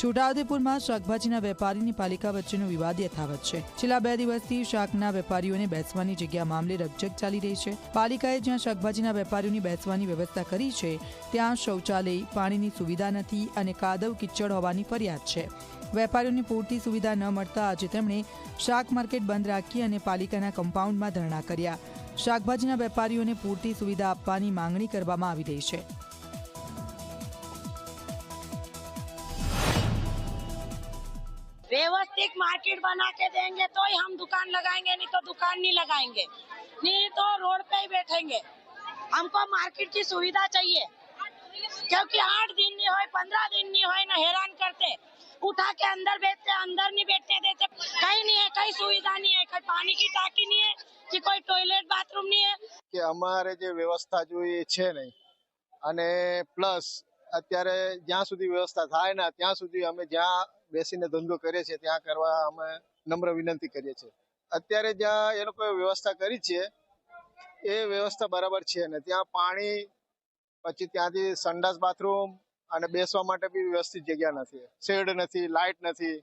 છોટાઉદેપુરમાં શાકભાજીના વેપારીની પાલિકા વચ્ચેનો વિવાદ યથાવત છે. છેલ્લા બે દિવસથી શાકના વેપારીઓને બેસવાની જગ્યા મામલે રકઝક ચાલી રહી છે. પાલિકાએ જ્યાં શાકભાજીના વેપારીઓની બેસવાની વ્યવસ્થા કરી છે, ત્યાં શૌચાલય, પાણીની સુવિધા નથી અને કાદવ કિચડ હોવાની ફરિયાદ છે. વેપારીઓને પૂરતી સુવિધા ન મળતા આજે તેમણે શાક માર્કેટ બંધ રાખી અને પાલિકાના કમ્પાઉન્ડમાં ધરણા કર્યા. શાકભાજીના વેપારીઓને પૂરતી સુવિધા આપવાની માંગણી કરવામાં આવી રહી છે. व्यवस्थित मार्केट बना के देंगे तो ही हम दुकान लगाएंगे नहीं तो दुकान नहीं लगाएंगे नहीं तो रोड पे ही बैठेंगे हमको मार्केट की सुविधा चाहिए क्योंकि आठ दिन नहीं होए पंद्रह दिन नहीं होए ना हैरान करते उठा के अंदर बैठते अंदर नहीं बैठने देते कहीं नहीं है कहीं सुविधा नहीं है कहीं पानी की टाकी नहीं है कि कोई टॉयलेट बाथरूम नहीं है કે અમારે જે વ્યવસ્થા જોઈએ છે નહીં અને પ્લસ અત્યારે જ્યાં સુધી વ્યવસ્થા થાય ને ત્યાં સુધી અમે જ્યાં બેસીને ધંધો કરીએ છીએ, ત્યાં કરવા અમે નમ્ર વિનંતી કરીએ છીએ. અત્યારે જ્યાં એ લોકોએ વ્યવસ્થા કરી છે, એ વ્યવસ્થા બરાબર છે ને. ત્યાં પાણી, પછી ત્યાંથી સંડાસ બાથરૂમ અને બેસવા માટે બી વ્યવસ્થિત જગ્યા નથી. શેડ નથી, લાઇટ નથી.